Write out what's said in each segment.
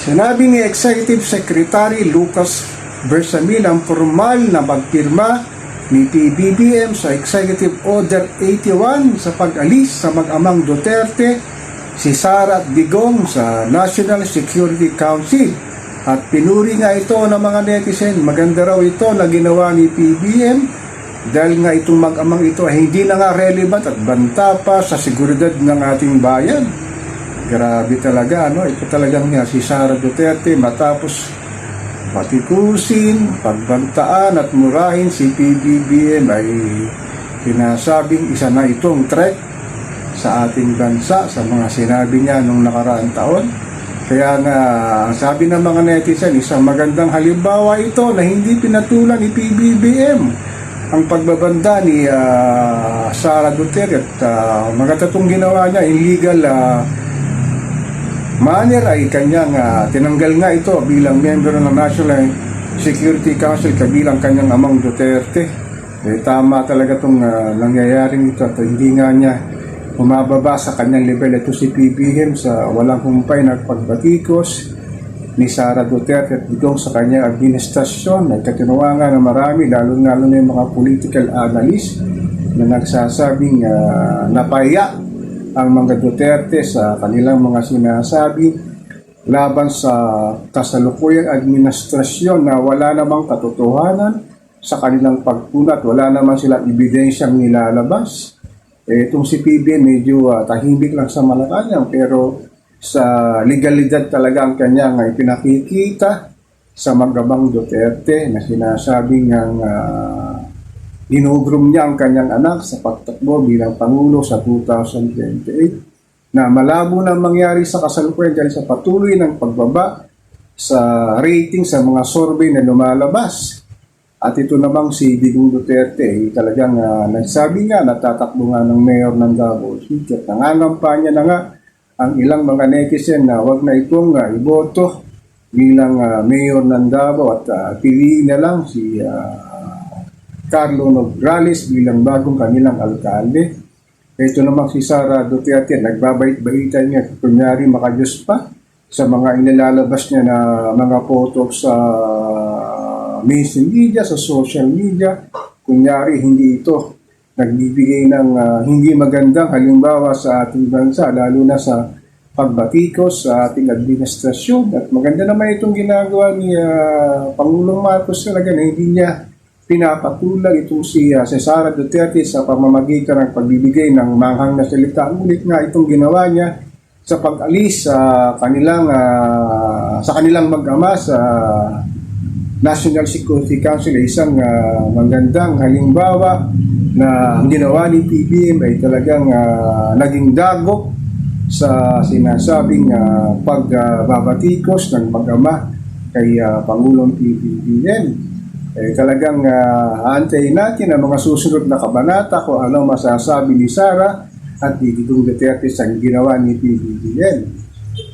Sinabi ni Executive Secretary Lucas Bersamin ang formal na magpirma ni PBBM sa Executive Order 81 sa pag-alis sa mag-amang Duterte, si Sara at Digong sa National Security Council. At pinuri nga ito ng mga netizen. Maganda raw ito na ginawa ni PBM dahil nga itong mag-amang ito ay hindi na nga relevant at banta pa sa seguridad ng ating bayan. Grabe talaga, ano? Ito talagang niya si Sara Duterte matapos patikusin, pagbantaan at murahin si PBBM ay pinasabing isa na itong threat sa ating bansa sa mga sinabi niya nung nakaraang taon. Kaya nga, ang sabi ng mga netizen, isang magandang halimbawa ito na hindi pinatulan ni PBBM ang pagbabanda ni ah, Sara Duterte at uh, maganda itong ginawa niya, illegal ah, manner ay kanyang ah, tinanggal nga ito bilang member ng National Security Council kabilang kanyang amang Duterte. Eh, tama talaga itong ah, nangyayaring ito at hindi nga niya bumababa sa kanyang level. Ito si PBM sa walang humpay na pagbatikos ni Sara Duterte at Digong sa kanyang administrasyon ay katinuwangan ng marami lalo-lalo na yung mga political analyst na nagsasabing ah, napaya ang mga Duterte sa kanilang mga sinasabi laban sa kasalukuyang administrasyon na wala namang katotohanan sa kanilang pagpunat, wala naman silang ebidensyang nilalabas. Eh, itong si PB medyo ah, tahimik lang sa Malacanang pero sa legalidad talaga ang kanyang uh, ipinakikita sa magabang Duterte na sinasabing ng uh, inugrum niya ang kanyang anak sa pagtakbo bilang Pangulo sa 2028 na malabo na mangyari sa kasalukuyan dahil sa patuloy ng pagbaba sa rating sa mga survey na lumalabas. At ito namang si Digong Duterte, eh, talagang uh, nagsabi nga, natatakbo nga ng mayor ng Davao City at nangangampanya na nga ang ilang mga netizen na wag na itong uh, iboto bilang uh, mayor ng Davao at uh, piliin na lang si uh, Carlo Nograles bilang bagong kanilang alkalde. Ito namang si Sara Duterte, nagbabait-baitan niya, kunyari makajus pa sa mga inilalabas niya na mga photo sa mainstream media, sa social media. Kunyari, hindi ito nagbibigay ng uh, hindi magandang halimbawa sa ating bansa, lalo na sa pagbatikos sa ating administrasyon. At maganda naman itong ginagawa ni uh, Pangulong Marcos talaga na hindi niya pinapatulang itong si, uh, si Sara Duterte sa pamamagitan ng pagbibigay ng manghang na salita. Ngunit nga itong ginawa niya sa pag-alis sa kanilang uh, sa kanilang mag-ama sa National Security Council ay isang uh, magandang halimbawa na ang ginawa ni PBM ay talagang uh, naging dagok sa sinasabing uh, pagbabatikos uh, ng mag-ama kay uh, Pangulong PBBM. Eh, talagang uh, antayin natin ang mga susunod na kabanata kung ano masasabi ni Sara at ni Digong Duterte sa ginawa ni PBBM.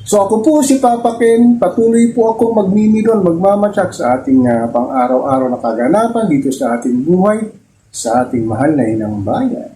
So ako po si Papa Ken, patuloy po akong magmimilon, magmamatsak sa ating uh, pang-araw-araw na kaganapan dito sa ating buhay, sa ating mahal na inang bayan.